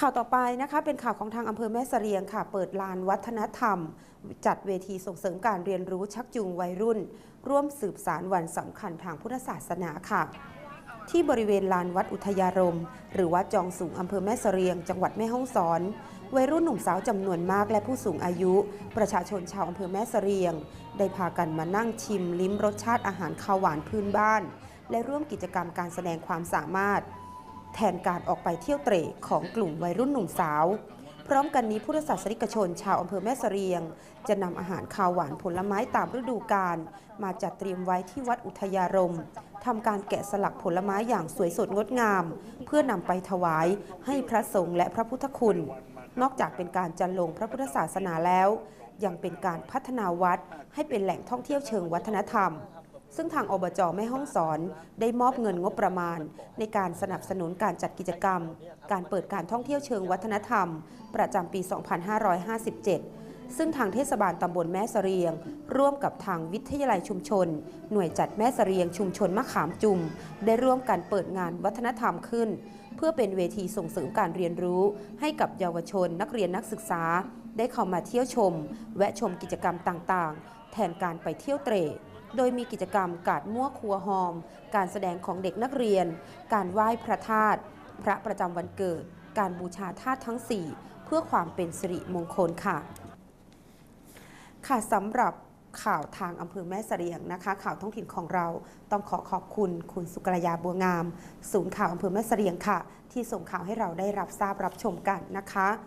ข่าวต่อไปนะคะเป็นข่าวของทางอำเภอแม่เสรียงค่ะ เปิดลานวัฒนธรรม จัดเวทีส่งเสริมการเรียนรู้ชักจูงวัยรุ่น ร่วมสืบสารวันสำคัญทางพุทธศาสนาค่ะ ที่บริเวณลานวัดอุทยารม หรือวัดจองสูงอำเภอแม่เสรียง จังหวัดแม่ฮ่องสอน วัยรุ่นหนุ่มสาวจำนวนมากและผู้สูงอายุ ประชาชนชาวอำเภอแม่เสรียง ได้พากันมานั่งชิมลิ้มรสชาติอาหารข้าวหวานพื้นบ้าน และร่วมกิจกรรมการแสดงความสามารถ แทนการออกไปเที่ยวเตร่ของกลุ่มวัยรุ่นหนุ่มสาว พร้อมกันนี้พุทธศาสนิกชนชาวอำเภอแม่เสรียง จะนำอาหารคาวหวานผลไม้ตามฤดูกาลมาจัดเตรียมไว้ที่วัดอุทยารมทำการแกะสลักผลไม้อย่างสวยสดงดงาม เพื่อนำไปถวายให้พระสงฆ์และพระพุทธคุณ นอกจากเป็นการจันลงพระพุทธศาสนาแล้ว ยังเป็นการพัฒนาวัดให้เป็นแหล่งท่องเที่ยวเชิงวัฒนธรรม ซึ่งทางอบจแม่ห้องสอนได้มอบเงินงบประมาณ ในการสนับสนุนการจัดกิจกรรม การเปิดการท่องเที่ยวเชิงวัฒนธรรม ประจำปี 2557 ซึ่งทางเทศบาลตำบลแม่เสรียง ร่วมกับทางวิทยาลัยชุมชน หน่วยจัดแม่เสรียงชุมชนมะขามจุ่มได้ร่วมกันเปิดงานวัฒนธรรมขึ้น เพื่อเป็นเวทีส่งเสริมการเรียนรู้ให้กับเยาวชนนักเรียนนักศึกษา ได้เข้ามาเที่ยวชม แวะชมกิจกรรมต่างๆ แทนการไปเที่ยวเตร่โดยมีกิจกรรมกาดมั่วครัวหอม การแสดงของเด็กนักเรียน การไหว้พระธาตุ พระประจำวันเกิด การบูชาธาตุทั้ง 4 เพื่อความเป็นสิริมงคลค่ะ ค่ะสำหรับข่าวทางอำเภอแม่เสรียงนะคะ ข่าวท้องถิ่นของเราต้องขอขอบคุณคุณสุกรยาบัวงาม ศูนย์ข่าวอำเภอแม่เสรียงค่ะ ที่ส่งข่าวให้เราได้รับทราบรับชมกันนะคะ